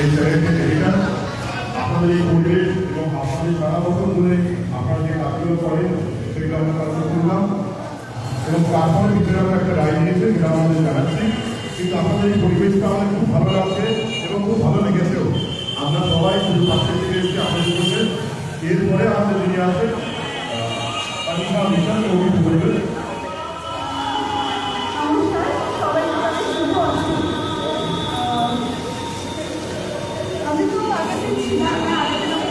এই চ্যানেলকে এটা আপনাদের এই পরিবেশ এবং আপনাদের সারা বছর ধরে আপনারা যে কাজগুলো করেন, সেগুলো আমরা কাজ করলাম এবং তারপরে বিক্রাম একটা রায় নিয়েছে যেটা আমাদের জানাচ্ছি। কিন্তু আপনাদের এই পরিবেশটা আমাদের খুব ভালো লাগছে এবং খুব ভালো লেগেছেও। আমরা সবাই শুধু পাশে থেকে এসেছি আমাদের জন্য এরপরে আমাদের যিনি আছেন বলবেন। Obrigada.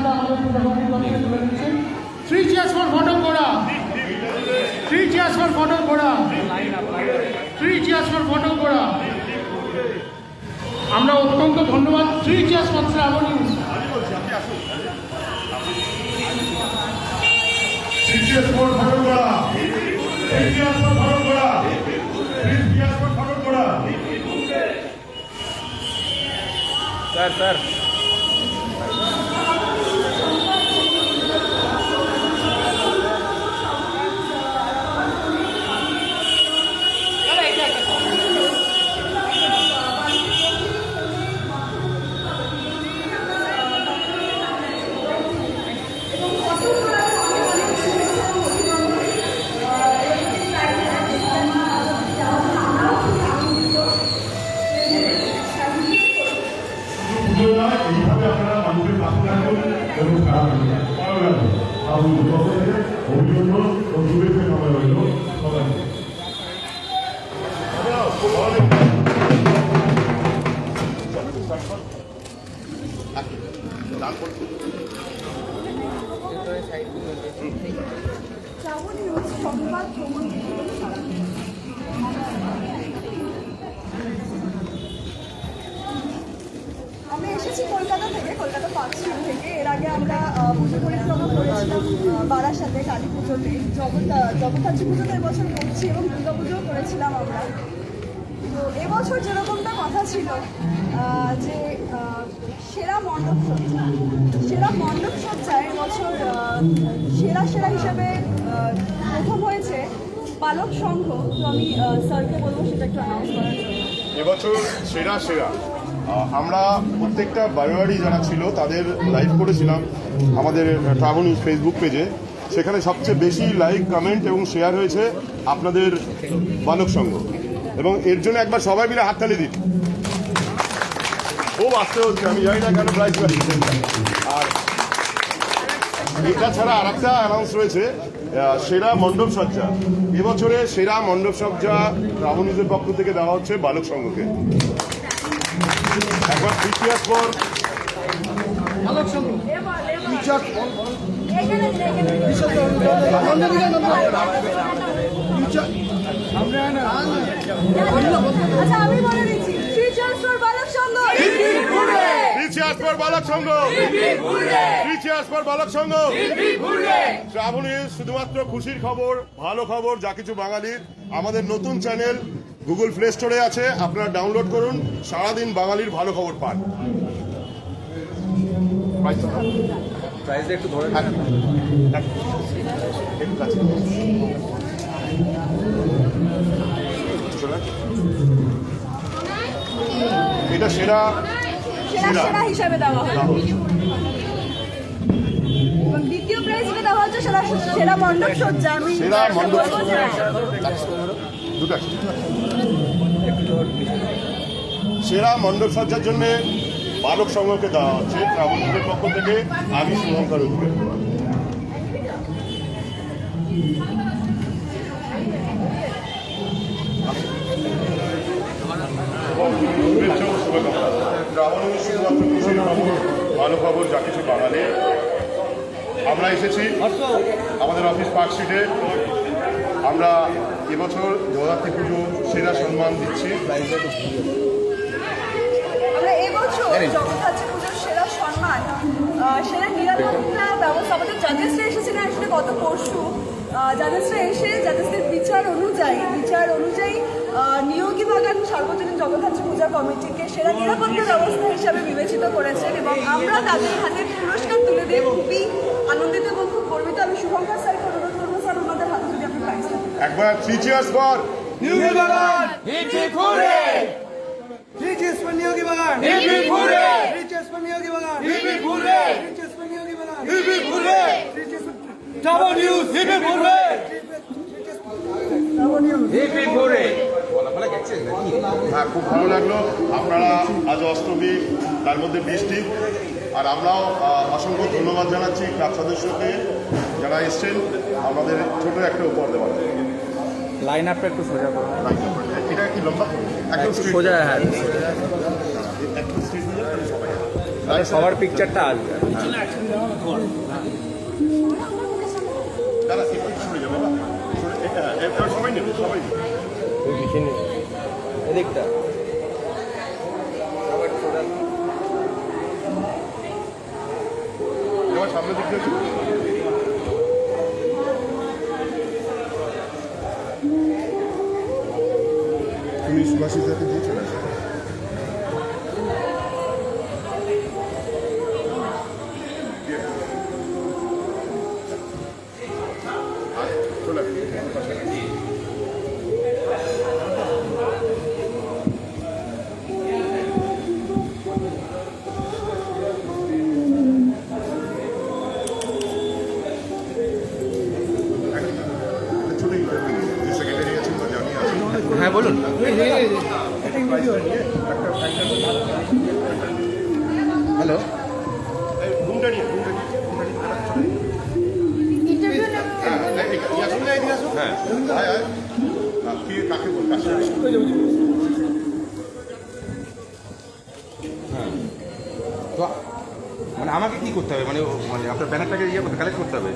কথা আমাদের প্রধানমন্ত্রী তুলে দিচ্ছেন থ্রি চেয়ার্স ফর ফটো ঘোড়া থ্রি চেয়ার্স ফর ফটো ঘোড়া থ্রি চেয়ার্স ফর ফটো ঘোড়া আমরা অত্যন্ত ধন্যবাদ। Three cheers for Shraban. Three cheers for sir sir আমি এসেছি কলকাতা থেকে, কলকাতা পার্ক থেকে। এর আগে আমরা পুজো পরিক্রমা করেছিলাম সাথে কালী পুজোতে। জগতা জগদ্ধাত্রী পুজোতে এবছর করছি এবং দুর্গা পুজোও করেছিলাম আমরা। তো এবছর যেরকমটা কথা ছিল যে সেরা মণ্ডপ সেরা মণ্ডপ এবছর সেরা সেরা হিসাবে প্রথম হয়েছে পালক সংঘ। তো আমি স্যারকে বলব সেটা একটু অ্যানাউন্স করার জন্য। এবছর সেরা সেরা। আমরা প্রত্যেকটা বাড়ি যারা ছিল, তাদের লাইভ করেছিলাম আমাদের ট্রাভেল নিউজ ফেসবুক পেজে সেখানে সবচেয়ে বেশি লাইক কমেন্ট এবং শেয়ার হয়েছে আপনাদের বালক সংঘ। এবং এর জন্য একবার সবাই মিলে হাততালি দিন। খুব আসতে হচ্ছে আমি জানি না কেন প্রাইজ আর এটা ছাড়া আর একটা অ্যানাউন্স রয়েছে সেরা মণ্ডপ সজ্জা। এবছরে সেরা মণ্ডপ সজ্জা রাহুল নিউজের পক্ষ থেকে দেওয়া হচ্ছে বালক সংঘকে। একবার ফিফটিয়ার্স পর। আচ্ছা আমি বলে দিচ্ছি ফিউচার ফর বালক সংঘ ফিফটিয়ার্স বালক সংঘ ফিফটিয়ার্স বালক সংঘ ট্রাভেল শুধুমাত্র খুশির খবর ভালো খবর যা কিছু বাঙালির। আমাদের নতুন চ্যানেল গুগল প্লে স্টোরে আছে আপনারা ডাউনলোড করুন সারাদিন বাঙালির ভালো খবর পান। প্রাইসটা একটু ধরে একটু কাছে। এটা সেরা সেরা হিসাবে দেওয়া হয়। দ্বিতীয় প্রাইজ যেটা দেওয়া হচ্ছে সেরা সেরা মণ্ডপ সজ্জা। আমি সেরা মণ্ডপ বলব যে দুটো সেরা মণ্ডপ সজ্জার জন্য বালক সংঘকে দেওয়া হচ্ছে। ট্রাভেলের পক্ষ থেকে আমি শুভঙ্কর উঠবে খবর ভালো খবর যা কিছু বাঙালি আমরা এসেছি আমাদের অফিস পার্ক স্ট্রিটে। আমরা এবছর জগদ্ধাত্রী পুজো, সেরা সম্মান দিচ্ছি। সেরা নিরাপত্তা ব্যবস্থা আমাদের জাজেসরা এসেছিলেন আসলে গত পরশু জাজেসরা এসে জাজেসদের বিচার অনুযায়ী বিচার অনুযায়ী নিয়োগী বাগান সার্বজনীন জগদ্ধাত্রী পূজা কমিটিকে সেরা নিরাপত্তা ব্যবস্থা হিসাবে বিবেচিত করেছেন এবং আমরা তাদের হাতে পুরস্কার তুলে দিয়ে খুবই আনন্দিত এবং খুব গর্বিত আমি শুভঙ্কর স্যারকে অনুরোধ করব স্যার ওনাদের হাতে যদি আপনি প্রাইজটা দেন। একবার three cheers for Riches for Yogi Bagan. Riches for Yogi Bagan. Riches for Yogi Bagan. Riches for Double news, hip hip hooray! Hip hip hooray! হ্যাঁ খুব ভালো লাগল। আপনারা আজ অষ্টমী তার মধ্যে বৃষ্টি। আর আমরাও অসংখ্য ধন্যবাদ জানাচ্ছি ক্লাব সদস্যকে যারা এসছেন। আমাদের ছোট একটা উপহার দেওয়ার লাইন আপটা একটু সোজা করো। এটা কি লম্বা? একদম সোজা হ্যাঁ তাহলে সবার পিকচারটা আসবে। দাদা একটু সরে যাবে সবাই নেবে সবাই এদিকটা সামনে দেখতে। তুমি সুভাষিতাকে দিয়ে কি কাকে বল কাছে তো মানে আমাকে কি করতে হবে? মানে ও- মানে আপনার ব্যানারটাকে ইয়ে করতে কালেক্ট করতে হবে?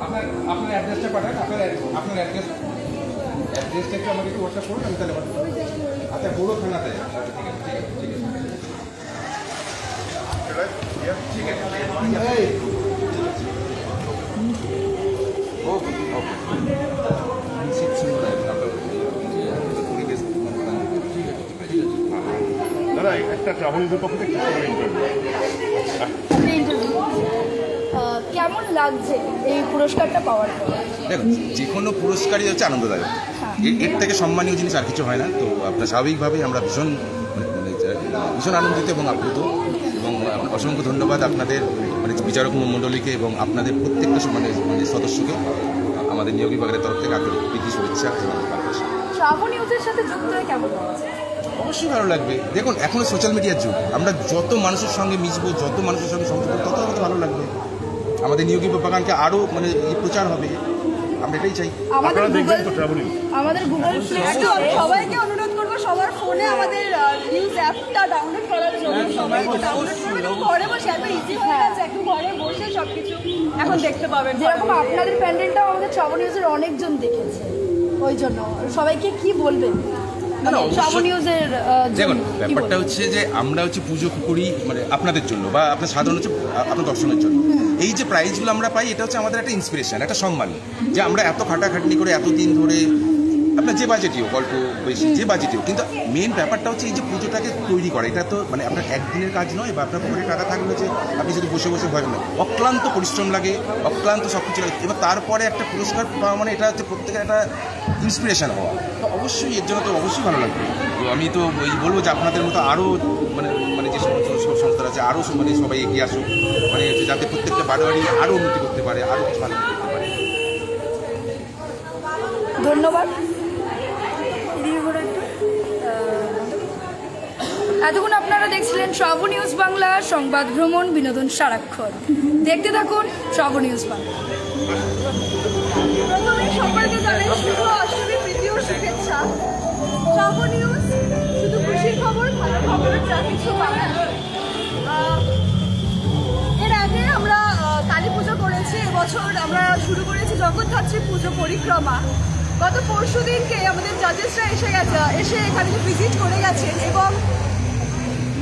আপনার আপনার অ্যাড্রেসটা পাঠান আপনার আপনার অ্যাড্রেস অ্যাড্রেসটা একটু আমাকে একটু হোয়াটসঅ্যাপ করুন আমি তাহলে পাঠাবো। আচ্ছা পুরো থানাতে। আচ্ছা, ঠিক আছে ঠিক আছে ঠিক আছে। চলে আয়। ওকে ওকে। শীত সুন্দর আপনার পরিবেশ দাদা একটা ট্রাভেল পক্ষ থেকে একটা ইন্টারভিউ ইন্টারভিউ কেমন কেমন লাগছে এই পুরস্কারটা পাওয়ার পর দেখুন যে কোনো পুরস্কারই হচ্ছে আনন্দদায়ক। এর- এর থেকে সম্মানীয় জিনিস আর কিছু হয় না। তো আপনার স্বাভাবিকভাবেই আমরা ভীষণ মানে মানে ভীষণ আনন্দিত এবং আপ্লুত। এবং অসংখ্য ধন্যবাদ আপনাদের মানে বিচারক মণ্ডলীকে এবং আপনাদের প্রত্যেকটা মানে সদস্যকে। আমাদের নিয়োগ বিভাগের তরফ থেকে আন্তরিক প্রীতি শুভেচ্ছা এবং ভালোবাসা। শ্রাবণ নিউজের সাথে যুক্ত হয়ে কেমন অবশ্যই ভালো লাগবে। দেখুন এখনও সোশ্যাল মিডিয়ার যুগ। আমরা যত মানুষের সঙ্গে মিশবো যত মানুষের সঙ্গে সংযুক্ত তত আমাদের ভালো লাগবে। আমাদের নিয়োগী বাগানকে আরও মানে প্রচার হবে। আমরা এটাই চাই। আমাদের গুগল তো ট্রাভেলিং আমাদের গুগল প্লে স্টোরে সবাইকে অনুরোধ করব সবার ফোনে আমাদের নিউজ অ্যাপটা ডাউনলোড করার জন্য। সবাই ডাউনলোড করবে এবং ঘরে বসে এত ইজি হয়ে গেছে একটু ঘরে বসে সবকিছু এখন দেখতে পাবেন যেরকম আপনাদের প্যান্ডেলটাও আমাদের শ্রাবণ নিউজের অনেকজন দেখেছে। ওই জন্য সবাইকে কি বলবেন? না, না, অবশ্যই। শ্রাবণ নিউজের আহ, জন্য দেখুন ব্যাপারটা হচ্ছে যে আমরা হচ্ছে পুজো করি মানে আপনাদের জন্য বা আপনার সাধারণ হচ্ছে আপনার দর্শনের জন্য। এই যে প্রাইজগুলো আমরা পাই এটা হচ্ছে আমাদের একটা ইন্সপিরেশন একটা সম্মান। যে আমরা এত খাটাখাটনি করে এতদিন ধরে আপনার যে বাজেটিও গল্প বেশি যে বাজেটিও কিন্তু মেন ব্যাপারটা হচ্ছে এই যে পুজোটাকে তৈরি করা এটা তো মানে আপনার একদিনের কাজ নয় বা আপনার পকেটে টাকা থাকলে যে আপনি যদি বসে বসে ভয় না অক্লান্ত পরিশ্রম লাগে অক্লান্ত সব কিছু লাগে এবার তারপরে একটা পুরস্কার পাওয়া মানে এটা হচ্ছে প্রত্যেকের একটা ইন্সপিরেশান হওয়া। তো অবশ্যই এর জন্য তো অবশ্যই ভালো লাগবে। তো আমি তো ওই বলব যে আপনাদের মতো আরও মানে মানে যে সমস্ত সব সংস্থা আছে আরও মানে সবাই এগিয়ে আসুক মানে যাতে প্রত্যেকটা বারোয়ারি আরও উন্নতি করতে পারে আরও কিছু ভালো করতে পারে। ধন্যবাদ। এতক্ষণ আপনারা দেখছিলেন শ্রাবণ নিউজ বাংলা, সংবাদ ভ্রমণ, বিনোদন সারাক্ষণ। দেখতে থাকুন শ্রাবণ নিউজ বাংলা। প্রথমে সকলকে জানাই শুভ অষ্টমী শুধু এর আগে আমরা কালী পুজো করেছি, এবছর আমরা শুরু করেছি জগদ্ধাত্রী পুজো পরিক্রমা। গত পরশু দিনকে আমাদের জাজেসরা এসে গেছে, এসে এখানে ভিজিট করে গেছেন এবং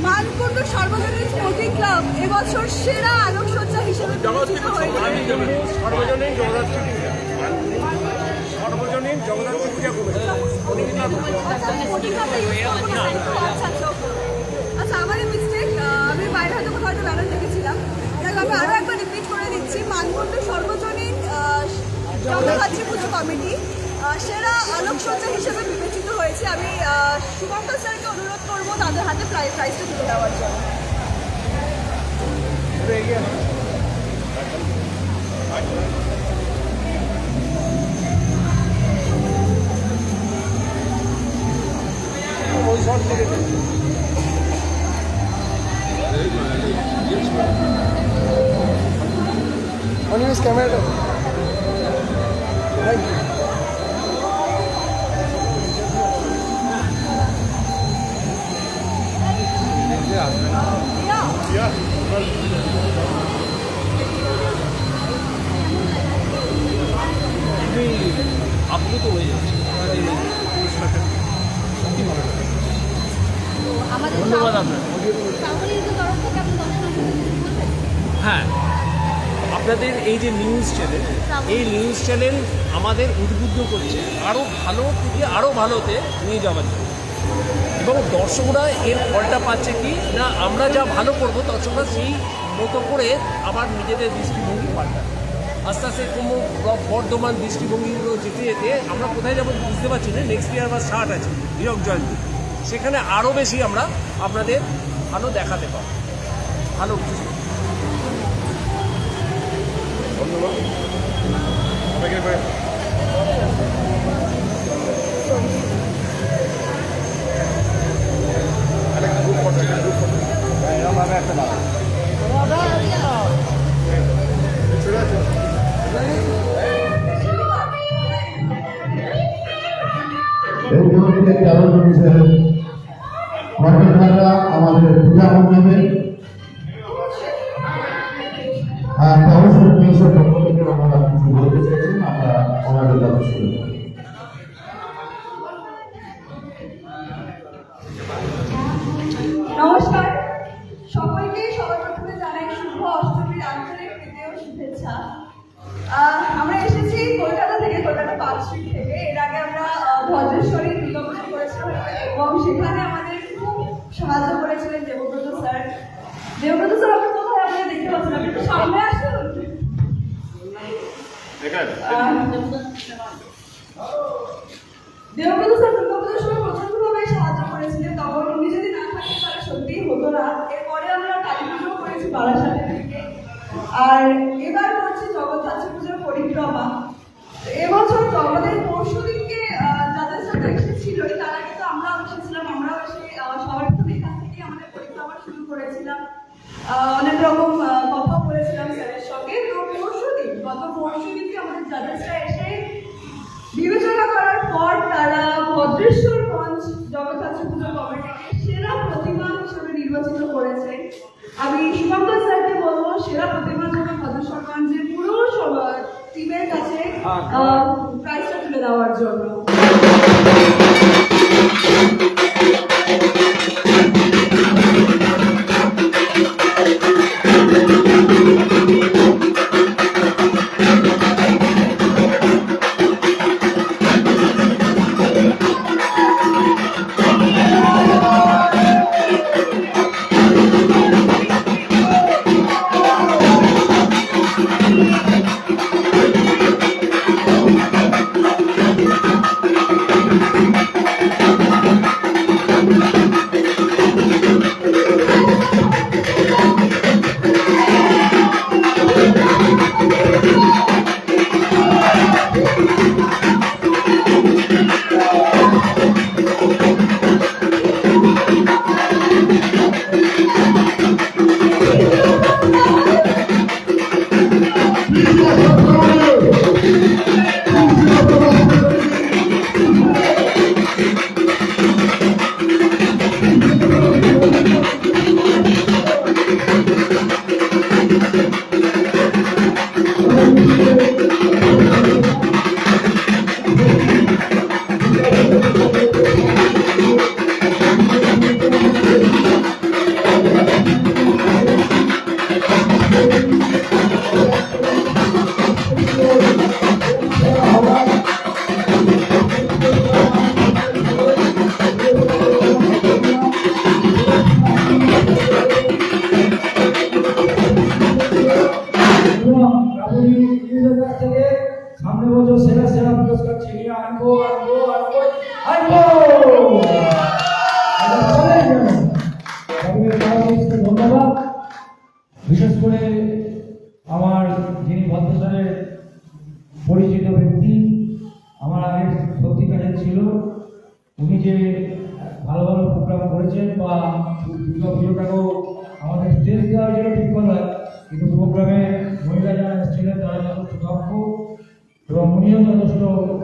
মানকুণ্ড সর্বজনীন স্পোর্টিং ক্লাব এবছর সেরা আলোকসজ্জা হিসেবে বিবেচিত হয়েছে সর্বজনীন জগদ্ধাত্রী সর্বজনীন জগদ্ধাত্রী পূজা আচ্ছা, আমি পটিকাতে use করব না, তাই তো? okay. আমারই mistake, আমি বাইরে হয়তো কোথাও একটা ব্যানার দেখেছিলাম দেখ আমি আরও একবার রিপিট করে দিচ্ছি মানকুণ্ড সর্বজনীন জগদ্ধাত্রী পুজো কমিটি সেরা আলোকসজ্জা হিসেবে বিবেচিত হয়েছে আমি শুভঙ্কর স্যারকে তাদের হাতে প্রাইজ প্রাইজটা তুলে দেওয়ার জন্য অনিমেষ ক্যামেরাটা থ্যাংক ইউ এই নিউজ চ্যানেল আমাদের উদ্বুদ্ধ করছে। আরও ভালো থেকে আরও ভালোতে নিয়ে যাওয়ার জন্য। এবং দর্শকরা এর ফলটা পাচ্ছে কি? না, আমরা যা ভালো করব, দর্শকরা সেই মতো করে আবার নিজেদের দৃষ্টিভঙ্গি পাল্টায় আস্তে আস্তে ক্রম বর্ধমান দৃষ্টিভঙ্গিগুলো যেতে যেতে আমরা কোথায় যাব বুঝতে পারছি না। নেক্সট ইয়ার বা স্টার্ট আছে হীরক জয়ন্তী। সেখানে আরও বেশি আমরা আপনাদের ভালো দেখাতে পারব। ভালো কিছু। এই আমাদের পূজা মণ্ডপে আর তহসিল কাছে শুরু করি নমস্কার। সবার জানাই শুভ অষ্টমীর আন্তরিক প্রীতি শুভেচ্ছা। আমরা এসেছি কলকাতা থেকে, কলকাতা পার্ক স্ট্রিট আমরা ভদ্রেশ্বরী দুর্গাপুজো করেছিলাম এবং সেখানে আমাদের খুব সাহায্য করেছিলেন দেবব্রত স্যার। দেবব্রত দেবব্রত স্যার, দুর্গাপুজোর সময় প্রচন্ডভাবে সাহায্য করেছিলেন, তখন উনি যদি না থাকেন তাহলে সত্যিই হতো না। এরপরে আমরা কালী করেছি বারাসাতে থেকে আর ভদ্রেশ্বরগঞ্জ জগদ্ধাত্রী পুজো কমিটিকে সেরা প্রতিমা হিসেবে নির্বাচিত করেছে। আমি শুভঙ্কর স্যারকে বলব সেরা প্রতিমার জন্য ভদ্রেশ্বরগঞ্জের পুরো টিমের কাছে প্রাইজটা তুলে দেওয়ার জন্য।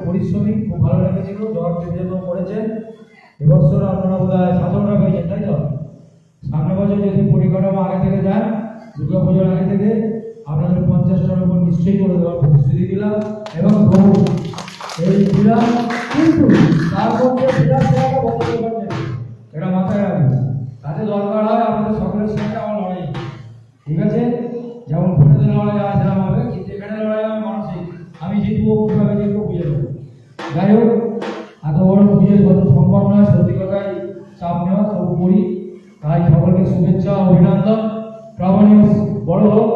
পরিশ্রমী খুব ভালো লেগেছিল জবাব জন্য করেছেন এবছর আপনারা বোধ হয় সাধনরা পেয়েছেন, তাই তো? সামনে বছর যদি পরিকাঠামো আগে থেকে যায়, দুর্গা পুজোর আগে থেকে, আপনাদের পঞ্চাশটার উপর নিশ্চয়ই করে দেওয়ার প্রতিশ্রুতি দিলাম এবং বহু এই দিলাম কিন্তু তার এটা মাথায় রাখবেন। তাতে দরকার হয় আমাদের সকলের সঙ্গে আমার লড়াই। ঠিক আছে? যেমন ভোটের লড়াই সেরকম হবে। কিন্তু এখানে লড়াই হবে মানসিক আমি জিতবো, কীভাবে জিতবো যাই হোক এত বড় পুজো যত সম্ভব নয় সত্যি কথাই চাপ নেওয়া করি। তাই সকলকে শুভেচ্ছা অভিনন্দন। প্রামাণিক বড় হোক,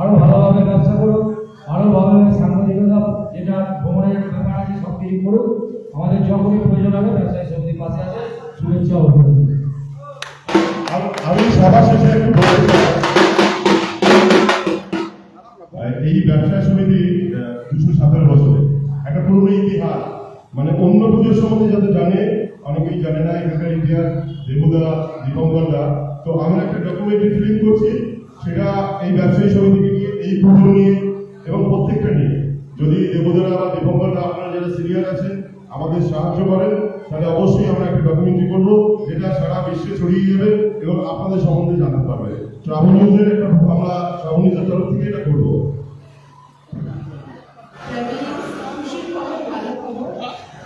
আরও ভালোভাবে ব্যবসা করুক, আরও ভালোভাবে সাংবাদিকতা যেটা ভ্রমণের ব্যাপার আছে, সব কিছু করুক। আমাদের যখনই প্রয়োজন হবে, ব্যবসায়ী সমিতির পাশে আছে। শুভেচ্ছা অভিনন্দন। আমি সভা শেষে অন্য সম্বন্ধে যাতে জানে, অনেকেই জানে না, এখানকার ইতিহাস দেবদা দীপঙ্করদা তো আমরা একটা ডকুমেন্টারি ফিল্ম করছি, সেটা এই ব্যবসায়ী সমিতিকে নিয়ে, এই পুজো নিয়ে এবং প্রত্যেকটা নিয়ে। যদি দেবদারা বা দীপঙ্করদা আপনারা যারা সিনিয়র আছেন, আমাদের সাহায্য করেন, তাহলে অবশ্যই আমরা একটা ডকুমেন্টারি করব, যেটা সারা বিশ্বে ছড়িয়ে যাবে এবং আপনাদের সম্বন্ধে জানতে পারবে। ট্রাভেল নিউজের একটা আমরা ট্রাভেল নিউজের তরফ থেকে এটা করব।